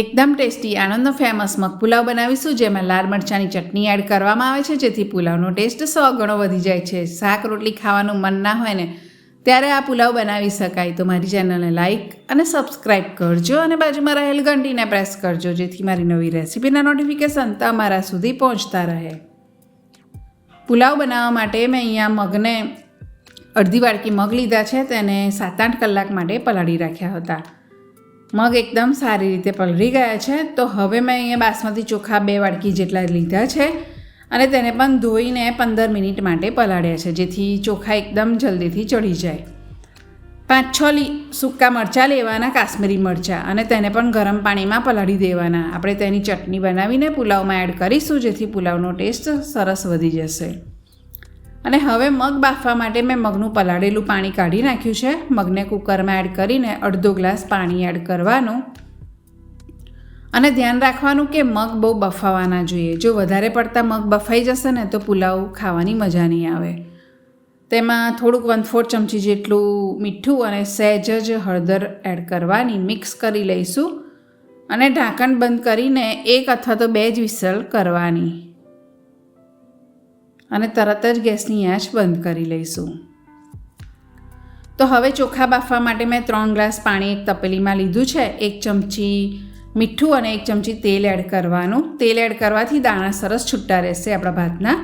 એકદમ ટેસ્ટી, આણંદનો ફેમસ મગ પુલાવ બનાવીશું, જેમાં લાલ મરચાંની ચટણી એડ કરવામાં આવે છે, જેથી પુલાવનો ટેસ્ટ સો ગણો વધી જાય છે. શાક રોટલી ખાવાનું મન ના હોય ને, ત્યારે આ પુલાવ બનાવી શકાય. તો મારી ચેનલને લાઇક અને સબસ્ક્રાઇબ કરજો અને બાજુમાં રહેલ ઘંટીને પ્રેસ કરજો, જેથી મારી નવી રેસિપીના નોટિફિકેશન તમારા સુધી પહોંચતા રહે. પુલાવ બનાવવા માટે મેં અહીંયા મગને અડધી વાડકી મગ લીધા છે, તેને સાત આઠ કલાક માટે પલાળી રાખ્યા હતા. મગ એકદમ સારી રીતે પલળી ગયા છે. તો હવે મેં અહીંયા બાસમતી ચોખા બે વાડકી જેટલા લીધા છે અને તેને પણ ધોઈને પંદર મિનિટ માટે પલાળ્યા છે, જેથી ચોખા એકદમ જલ્દીથી ચડી જાય. પાંચ છ લી સૂકા મરચાં લેવાના, કાશ્મીરી મરચાં, અને તેને પણ ગરમ પાણીમાં પલાળી દેવાના. આપણે તેની ચટણી બનાવીને પુલાવમાં એડ કરીશું, જેથી પુલાવનો ટેસ્ટ સરસ વધી જશે. અને હવે મગ બાફવા માટે મેં મગનું પલાળેલું પાણી કાઢી નાખ્યું છે. મગને કુકરમાં એડ કરીને અડધો ગ્લાસ પાણી એડ કરવાનું. અને ધ્યાન રાખવાનું કે મગ બહુ બફાવાના જોઈએ. જો વધારે પડતા મગ બફાઈ જશે ને તો પુલાવ ખાવાની મજા નહીં આવે. તેમાં થોડુંક વન ફોર ચમચી જેટલું મીઠું અને સહેજ જ હળદર એડ કરવાની મિક્સ કરી લઈશું. અને ઢાંકણ બંધ કરીને એક અથવા તો બે જ વિસલ કરવાની. અને તરત જ ગેસની આંચ બંધ કરી લઈશું. તો હવે ચોખા બાફવા માટે મેં ત્રણ ગ્લાસ પાણી એક તપેલીમાં લીધું છે. એક ચમચી મીઠું અને એક ચમચી તેલ એડ કરવાનું. તેલ એડ કરવાથી દાણા સરસ છૂટા રહેશે આપણા ભાતના.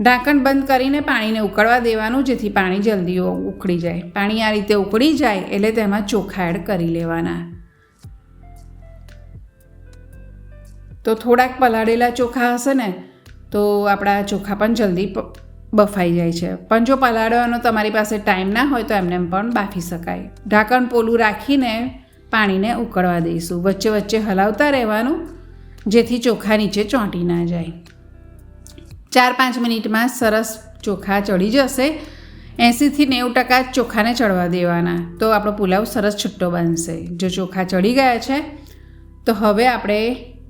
ઢાંકણ બંધ કરીને પાણીને ઉકળવા દેવાનું, જેથી પાણી જલ્દી ઉકળી જાય. પાણી આ રીતે ઉકળી જાય એટલે તેમાં ચોખા એડ કરી લેવાના. તો થોડાક પલાળેલા ચોખા હશે ને તો આપણા ચોખા પણ જલ્દી બફાઈ જાય છે. પણ જો પલાળવાનો તમારી પાસે ટાઈમ ના હોય તો એમને પણ બાફી શકાય. ઢાંકણ પોલું રાખીને પાણીને ઉકળવા દઈશું. વચ્ચે વચ્ચે હલાવતા રહેવાનું, જેથી ચોખા નીચે ચોંટી ના જાય. ચાર પાંચ મિનિટમાં સરસ ચોખા ચડી જશે. એંસીથી નેવું ટકા ચોખાને ચડવા દેવાના. તો આપણો પુલાવ સરસ છુટ્ટો બનશે. જો ચોખા ચડી ગયા છે, તો હવે આપણે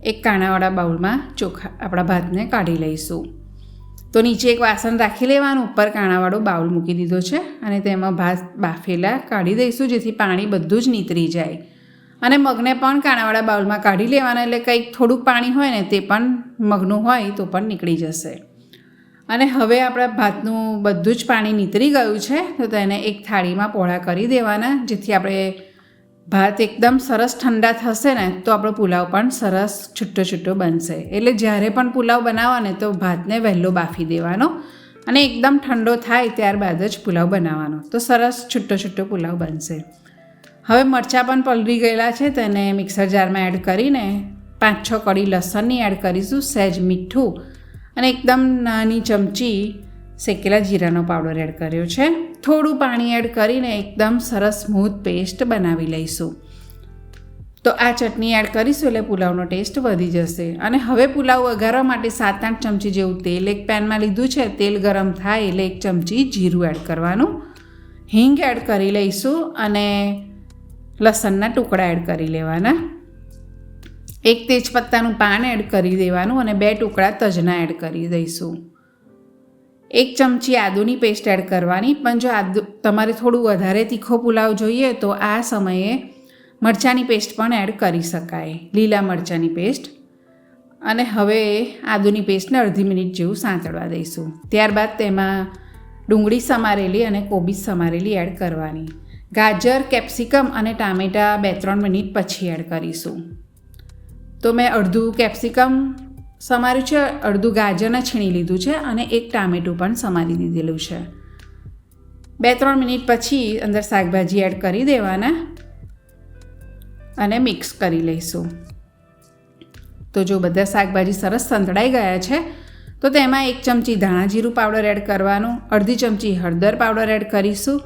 એક કાણાવાળા બાઉલમાં ચોખા આપણા ભાતને કાઢી લઈશું. તો નીચે એક વાસણ રાખી લેવાનું, ઉપર કાણાવાળો બાઉલ મૂકી દીધો છે અને તેમાં ભાત બાફેલા કાઢી દઈશું, જેથી પાણી બધું જ નીતરી જાય. અને મગને પણ કાણાવાળા બાઉલમાં કાઢી લેવાના, એટલે કંઈક થોડુંક પાણી હોય ને તે પણ મગનું હોય તો પણ નીકળી જશે. અને હવે આપણા ભાતનું બધું જ પાણી નીતરી ગયું છે, તો તેને એક થાળીમાં પહોળા કરી દેવાના, જેથી આપણે ભાત એકદમ સરસ ઠંડા થશે ને, તો આપણો પુલાવ પણ સરસ છૂટો છૂટો બનશે. એટલે જ્યારે પણ પુલાવ બનાવો ને તો ભાતને વહેલો બાફી દેવાનો અને એકદમ ઠંડો થાય ત્યારબાદ જ પુલાવ બનાવવાનો. તો સરસ છૂટો છૂટો પુલાવ બનશે. હવે મરચાં પણ પલળી ગયેલા છે તેને મિક્સર જારમાં એડ કરીને પાંચ છ કડી લસણની એડ કરીશું, સહેજ મીઠું અને એકદમ નાની ચમચી શેકેલા જીરાનો પાવડર એડ કર્યો છે. થોડું પાણી એડ કરીને એકદમ સરસ સ્મૂથ પેસ્ટ બનાવી લઈશું. તો આ ચટણી એડ કરીશું એટલે પુલાવનો ટેસ્ટ વધી જશે. અને હવે પુલાવ વઘારવા માટે સાત આઠ ચમચી જેવું તેલ એક પેનમાં લીધું છે. તેલ ગરમ થાય એટલે એક ચમચી જીરું એડ કરવાનું. હિંગ એડ કરી લઈશું અને લસણના ટુકડા એડ કરી લેવાના. એક તેજપત્તાનું પાન એડ કરી દેવાનું અને બે ટુકડા તજના એડ કરી દઈશું. એક ચમચી આદુની પેસ્ટ એડ કરવાની. પણ જો આદુ તમારે થોડું વધારે તીખો પુલાવ જોઈએ, તો આ સમયે મરચાંની પેસ્ટ પણ એડ કરી શકાય. લીલા મરચાંની પેસ્ટ. અને હવે આદુની પેસ્ટને અડધી મિનિટ જેવું સાંતળવા દઈશું. ત્યારબાદ તેમાં ડુંગળી સમારેલી અને કોબીજ સમારેલી એડ કરવાની. ગાજર, કેપ્સિકમ અને ટામેટાં બે ત્રણ મિનિટ પછી એડ કરીશું. તો મેં અડધું કેપ્સિકમ સમાર્યું છે, અડધું ગાજરને છીણી લીધું છે અને એક ટામેટું પણ સમારી દીધેલું છે. બે ત્રણ મિનિટ પછી અંદર શાકભાજી એડ કરી દેવાના અને મિક્સ કરી લઈશું. તો જો બધા શાકભાજી સરસ સંતળાઈ ગયા છે, તો તેમાં એક ચમચી ધાણા જીરું પાવડર એડ કરવાનું, અડધી ચમચી હળદર પાવડર એડ કરીશું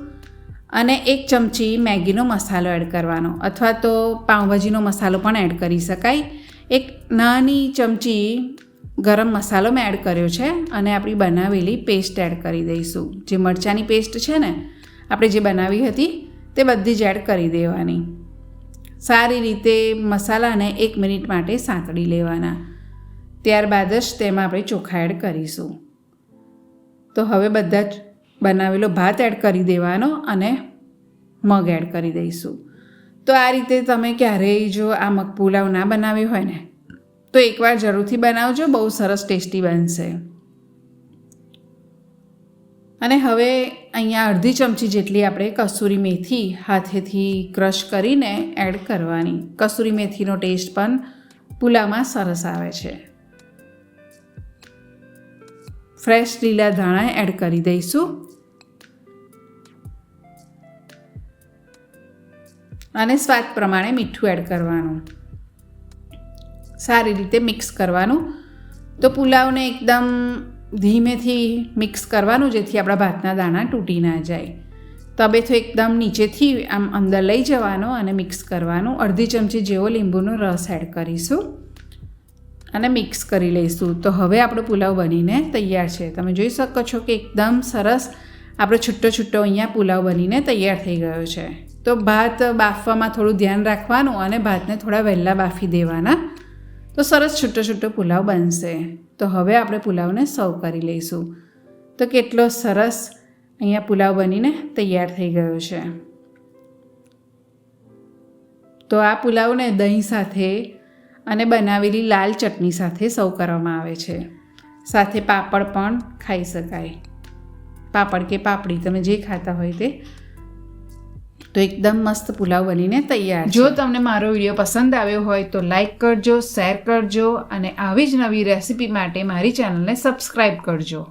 અને એક ચમચી મેગીનો મસાલો એડ કરવાનો. અથવા તો પાઉંભાજીનો મસાલો પણ એડ કરી શકાય. એક નાની ચમચી ગરમ મસાલો મેં એડ કર્યો છે અને આપણી બનાવેલી પેસ્ટ એડ કરી દઈશું. જે મરચાંની પેસ્ટ છે ને, આપણે જે બનાવી હતી, તે બધી જ એડ કરી દેવાની. સારી રીતે મસાલાને એક મિનિટ માટે સાંકળી લેવાના. ત્યારબાદ જ તેમાં આપણે ચોખા એડ કરીશું. તો હવે બધા જ બનાવેલો ભાત એડ કરી દેવાનો અને મગ એડ કરી દઈશું. તો આ રીતે તમે ક્યારેય જો આ મગ પુલાવ ના બનાવ્યો હોય ને, તો એકવાર જરૂરથી બનાવજો, બહુ સરસ ટેસ્ટી બનશે. અને હવે અહીંયા અડધી ચમચી જેટલી આપણે કસૂરી મેથી હાથેથી ક્રશ કરીને એડ કરવાની. કસૂરી મેથીનો ટેસ્ટ પણ પુલાવમાં સરસ આવે છે. ફ્રેશ લીલા ધાણા એડ કરી દઈશું. અને સ્વાદ પ્રમાણે મીઠું એડ કરવાનું. સારી રીતે મિક્સ કરવાનું. તો પુલાવને એકદમ ધીમેથી મિક્સ કરવાનું જેથી આપણા ભાતના દાણા તૂટી ના જાય. તબેથો એકદમ નીચેથી આમ અંદર લઈ જવાનો અને મિક્સ કરવાનું. અડધી ચમચી જેવો લીંબુનો રસ એડ કરીશું અને મિક્સ કરી લઈશું. તો હવે આપણો પુલાવ બનીને તૈયાર છે. તમે જોઈ શકો છો કે એકદમ સરસ આપણો છૂટો છૂટો અહીંયા પુલાવ બનીને તૈયાર થઈ ગયો છે. તો ભાત બાફવામાં થોડું ધ્યાન રાખવાનું અને ભાતને થોડા વહેલા બાફી દેવાના. તો સરસ છૂટો છૂટો પુલાવ બનશે. તો હવે આપણે પુલાવને સર્વ કરી લઈશું. તો કેટલો સરસ અહીંયા પુલાવ બનીને તૈયાર થઈ ગયો છે. તો આ પુલાવને દહીં સાથે અને બનાવેલી લાલ ચટણી સાથે સર્વ કરવામાં આવે છે. સાથે પાપડ પણ ખાઈ શકાય. પાપડ કે પાપડી, તમે જે ખાતા હોય તે તો એકદમ મસ્ત પુલાવ બનીને તૈયાર જો તમને મારો વીડિયો પસંદ આવ્યો હોય તો લાઈક કરજો શેર કરજો અને આવી જ નવી રેસીપી માટે મારી ચેનલને સબસ્ક્રાઈબ કરજો.